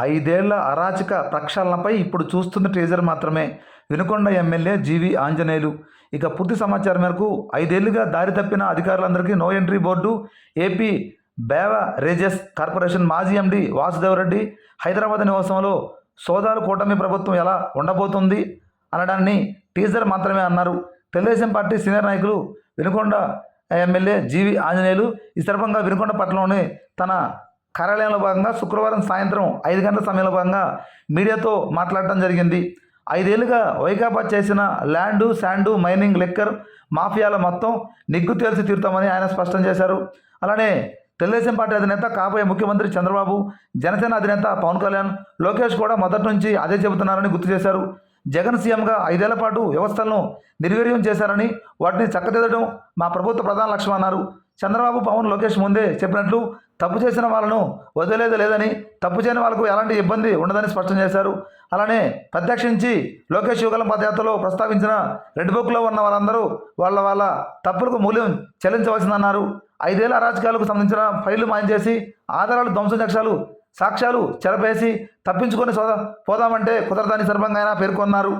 ఐదేళ్ళ అరాచక ప్రక్షాళనపై ఇప్పుడు చూస్తున్న టీజర్ మాత్రమే. Vinukonda MLA GV Anjaneyulu. ఇక పూర్తి సమాచారం మేరకు ఐదేళ్ళుగా దారి తప్పిన అధికారులందరికీ no entry board AP beverages corporation మాజీ ఎండి వాసుదేవరెడ్డి హైదరాబాద్ నివాసంలో సోదాలు కూటమి ప్రభుత్వం ఎలా ఉండబోతుంది అనడాన్ని టీజర్ మాత్రమే అన్నారు. తెలుగుదేశం పార్టీ సీనియర్ నాయకులు వినుకొండ ఎమ్మెల్యే జీవి ఆంజనేయులు ఈ సందర్భంగా వినుకొండ పట్టణంలోని తన కార్యాలయంలో భాగంగా శుక్రవారం సాయంత్రం ఐదు గంటల సమయంలో భాగంగా మీడియాతో మాట్లాడటం జరిగింది. ఐదేళ్ళుగా వైకాపా చేసిన ల్యాండు శాండు మైనింగ్ లెక్కర్ మాఫియాల మొత్తం నిగ్గు తేల్చి తీరుతామని ఆయన స్పష్టం చేశారు. అలానే తెలుగుదేశం పార్టీ అధినేత కాబోయే ముఖ్యమంత్రి చంద్రబాబు జనసేన అధినేత పవన్ కళ్యాణ్ లోకేష్ కూడా మొదటి నుంచి అదే చెబుతున్నారని గుర్తు చేశారు. జగన్ సీఎంగా ఐదేళ్ళ పాటు వ్యవస్థలను నిర్వీర్యం చేశారని వాటిని చక్కదిద్దడం మా ప్రభుత్వ ప్రధాన లక్ష్యం అన్నారు. చంద్రబాబు పవన్ లోకేష్ ముందే చెప్పినట్లు తప్పు చేసిన వాళ్ళను వదిలేదు లేదని తప్పు చేయని వాళ్ళకు ఎలాంటి ఇబ్బంది ఉండదని స్పష్టం చేశారు. అలానే ప్రత్యక్షించి లోకేష్ యుగలం పదయాత్రలో ప్రస్తావించిన రెడ్ బుక్లో ఉన్న వాళ్ళందరూ వాళ్ళ వాళ్ళ తప్పులకు మూల్యం చెల్లించవలసిందన్నారు. ఐదేళ్ళ అరాచకాలకు సంబంధించిన ఫైళ్ళు మాయం చేసి ఆధారాలు ధ్వంసం సాక్ష్యాలు సాక్ష్యాలు చెరపేసి తప్పించుకొని పోదామంటే కుదరదని సందర్భంగా ఆయన పేర్కొన్నారు.